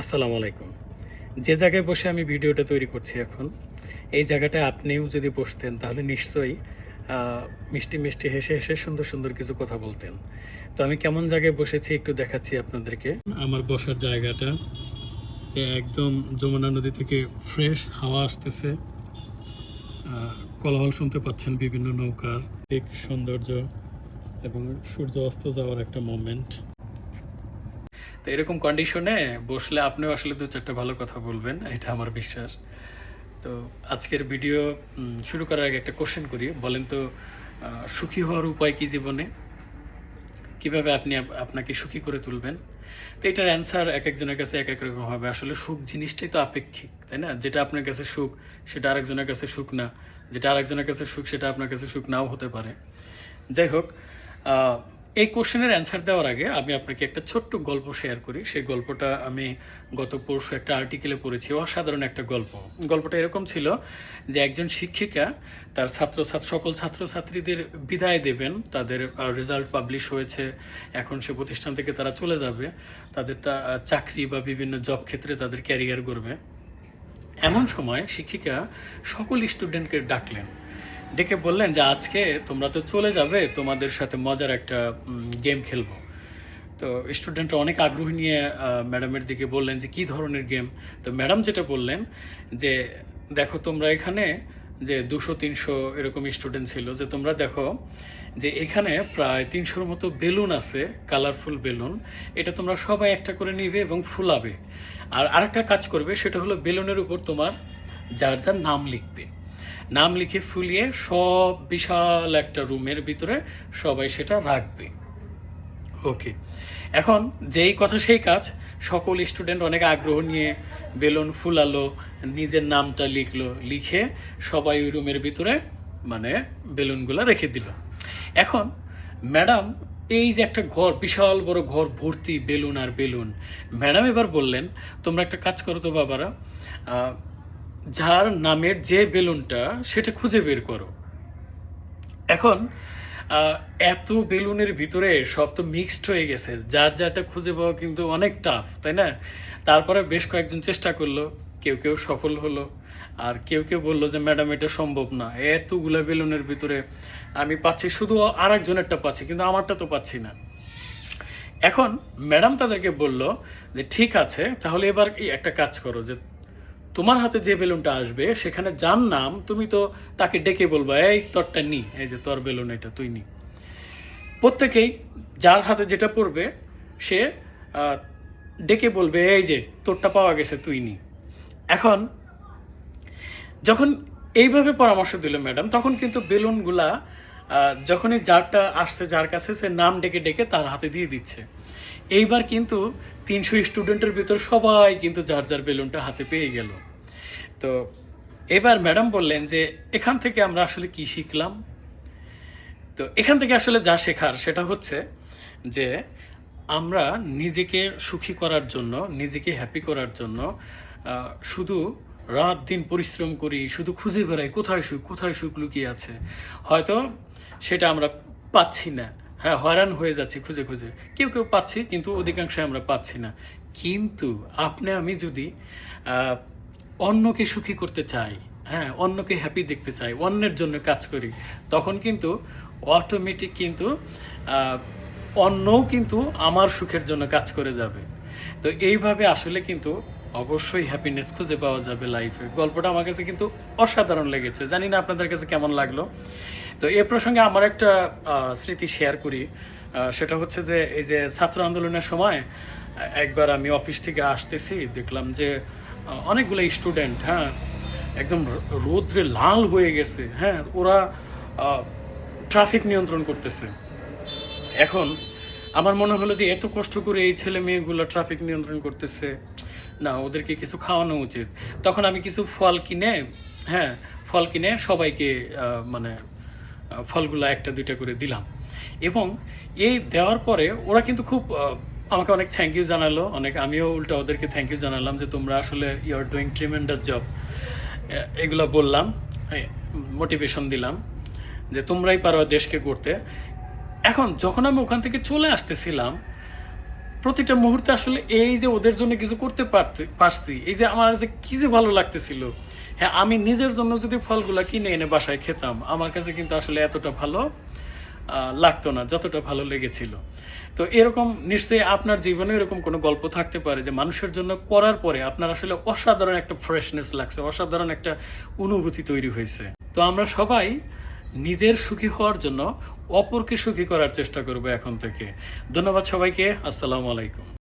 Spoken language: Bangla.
আসসালামু আলাইকুম। যে জায়গায় বসে আমি ভিডিওটা তৈরি করছি এখন, এই জায়গাটায় আপনিও যদি বসতেন তাহলে নিশ্চয়ই মিষ্টি মিষ্টি হেসে হেসে সুন্দর সুন্দর কিছু কথা বলতেন। তো আমি কেমন জায়গায় বসেছি একটু দেখাচ্ছি আপনাদেরকে। আমার বসার জায়গাটা যে একদম যমুনা নদী থেকে ফ্রেশ হাওয়া আসতেছে। কোলাহল শুনতে পাচ্ছেন বিভিন্ন নৌকার, দিক সৌন্দর্য এবং সূর্য অস্ত যাওয়ার একটা মোমেন্ট তো এরকম কন্ডিশনে বসলে আপনিও আসলে দু চারটা ভালো কথা বলবেন, এটা আমার বিশ্বাস। তো আজকের ভিডিও শুরু করার আগে একটা কোশ্চেন করি, বলেন তো সুখী হওয়ার উপায় কি জীবনে? কীভাবে আপনি আপনাকে সুখী করে তুলবেন? তো এটার অ্যান্সার এক একজনের কাছে এক এক রকম হবে। আসলে সুখ জিনিসটাই তো আপেক্ষিক, তাই না? যেটা আপনার কাছে সুখ, সেটা আরেকজনের কাছে সুখ না। যেটা আরেকজনের কাছে সুখ, সেটা আপনার কাছে সুখ নাও হতে পারে। যাই হোক এই কোশ্চেনের অ্যান্সার দেওয়ার আগে আমি আপনাকে একটা ছোট্ট গল্প শেয়ার করি। সেই গল্পটা আমি গত পরশু একটা আর্টিকেলে পড়েছি। অসাধারণ একটা গল্প। গল্পটা এরকম ছিল যে একজন শিক্ষিকা তার ছাত্র সকল ছাত্রছাত্রীদের বিদায় দেবেন। তাদের রেজাল্ট পাবলিশ হয়েছে। এখন সে প্রতিষ্ঠান থেকে তারা চলে যাবে। তাদের তা চাকরি বা বিভিন্ন জব ক্ষেত্রে তাদের ক্যারিয়ার করবে এমন সময় শিক্ষিকা সকল স্টুডেন্টকে ডাকলেন। ডেকে বললেন যে আজকে তোমরা তো চলে যাবে, তোমাদের সাথে মজার একটা গেম খেলব। তো স্টুডেন্টরা অনেক আগ্রহ নিয়ে ম্যাডামের দিকে বললেন যে, কি ধরনের গেম তো ম্যাডাম যেটা বললেন যে, দেখো তোমরা এখানে যে দুশো, তিনশো এরকম স্টুডেন্ট ছিল, যে তোমরা দেখো যে এখানে প্রায় তিনশোর মতো বেলুন আছে কালারফুল বেলুন। এটা তোমরা সবাই একটা করে নিবে এবং ফুলাবে। আর আরেকটা কাজ করবে, সেটা হলো বেলুনের উপর তোমার যার যার নাম লিখবে। নাম লিখে ফুলিয়ে সব বিশাল একটা রুমের ভিতরে সবাই সেটা রাখবে। ওকে এখন যেই কথা সেই কাজ, সকল স্টুডেন্ট অনেক আগ্রহ নিয়ে বেলুন ফুলালো, নিজের নামটা লিখলো, লিখে সবাই ওই রুমের ভিতরে মানে বেলুনগুলো রেখে দিল। এখন ম্যাডাম, এই যে একটা ঘর, বিশাল বড় ঘর, ভর্তি বেলুন আর বেলুন। ম্যাডাম এবার বললেন, তোমরা একটা কাজ করো তো বাবারা যার নামের যে বেলুনটা সেটা খুঁজে বের করো। এখন এত বেলুনের ভিতরে সব তো মিক্সড হয়ে গেছে। যার যারটা খুঁজে পাওয়া কিন্তু অনেক টাফ তাই না? তারপরে বেশ কয়েকজন চেষ্টা করল, কেউ কেউ সফল হলো, আর কেউ কেউ বলল যে, ম্যাডাম, এটা সম্ভব না। এতগুলা বেলুনের ভিতরে আমি পাচ্ছি, শুধু আর একজনেরটা পাচ্ছি, কিন্তু আমারটা তো পাচ্ছি না। এখন, ম্যাডাম তাদেরকে বলল যে, ঠিক আছে, তাহলে এবার একটা কাজ করো যে তোমার হাতে যে বেলুনটা আসবে, সেখানে যার নাম তুমি তো তাকে ডেকে বলবা, এই তোরটা নি, এই যে তোর বেলুন এটা, তুই নি। প্রত্যেকেই যার হাতে যেটা পড়বে, সে ডেকে বলবে, এই যে তোরটা পাওয়া গেছে, তুই নি। এখন, যখন এইভাবে পরামর্শ দিল ম্যাডাম, তখন কিন্তু বেলুনগুলা যখনই যারটা আসছে, যার কাছে সে নাম ডেকে ডেকে তার হাতে দিয়ে দিচ্ছে। এইবার কিন্তু তিনশো স্টুডেন্টের ভিতর সবাই কিন্তু যার যার বেলুনটা হাতে পেয়ে গেল। তো এবার ম্যাডাম বললেন যে, এখান থেকে আমরা আসলে কি শিখলাম? তো এখান থেকে আসলে যা শেখার সেটা হচ্ছে যে, আমরা নিজেকে সুখী করার জন্য, নিজেকে হ্যাপি করার জন্য শুধু রাত দিন পরিশ্রম করি, শুধু খুঁজে বেড়াই কোথায় সুখ কোথায় সুখ লুকিয়ে আছে। হয়তো সেটা আমরা পাচ্ছি না। হ্যাঁ হয়রান হয়ে যাচ্ছি খুঁজে খুঁজে। কেউ কেউ পাচ্ছি, কিন্তু অধিকাংশ আমরা পাচ্ছি না। কিন্তু আপনি, আমি যদি অন্যকে সুখী করতে চাই হ্যাঁ অন্যকে হ্যাপি দেখতে চাই, অন্যের জন্য কাজ করি, তখন কিন্তু অটোমেটিক কিন্তু অন্যও কিন্তু আমার সুখের জন্য কাজ করে যাবে। তো এইভাবে আসলে কিন্তু অবশ্যই হ্যাপিনেস খুঁজে পাওয়া যাবে লাইফে গল্পটা আমার কাছে কিন্তু অসাধারণ লেগেছে। জানি না আপনাদের কাছে কেমন লাগল। তো এ প্রসঙ্গে আমার একটা স্মৃতি শেয়ার করি। সেটা হচ্ছে যে এই যে ছাত্র আন্দোলনের সময় একবার আমি অফিস থেকে আসতেছি, দেখলাম যে অনেকগুলো স্টুডেন্ট হ্যাঁ একদম রৌদ্রে লাল হয়ে গেছে হ্যাঁ ওরা ট্রাফিক নিয়ন্ত্রণ করতেছে। এখন আমার মনে হলো যে এত কষ্ট করে এই ছেলে মেয়েগুলো ট্রাফিক নিয়ন্ত্রণ করতেছে, না, ওদেরকে কিছু খাওয়ানো উচিত। তখন আমি কিছু ফল কিনে হ্যাঁ ফল কিনে সবাইকে মানে ফলগুলো একটা, দুইটা করে দিলাম। এবং এই দেওয়ার পরে ওরা কিন্তু খুব আমাকে অনেক থ্যাংক ইউ জানালো। অনেক আমিও উল্টা ওদেরকে থ্যাংক ইউ জানালাম যে তোমরা আসলে you are doing tremendous job এগুলো বললাম মোটিভেশন দিলাম যে তোমরাই পারো দেশকে করতে এখন যখন আমি ওখান থেকে চলে আসতেছিলাম, প্রতিটা মুহূর্তে আসলে এই যে ওদের জন্য কিছু করতে পারতে, পারছি, এই যে আমার যে কি যে ভালো লাগতেছিল হ্যাঁ আমি নিজের জন্য যদি ফলগুলা কিনে এনে বাসায় খেতাম, আমার কাছে কিন্তু আসলে এতটা ভালো লাগতো না, যতটা ভালো লেগেছিল। তো এরকম নিশ্চয়ই আপনার জীবনে এরকম কোনো গল্প থাকতে পারে যে মানুষের জন্য করার পরে আপনার আসলে অসাধারণ একটা ফ্রেশনেস লাগছে, অসাধারণ একটা অনুভূতি তৈরি হয়েছে। তো আমরা সবাই নিজের সুখী হওয়ার জন্য অপরকে সুখী করার চেষ্টা করব এখন থেকে। ধন্যবাদ সবাইকে, আসসালামু আলাইকুম।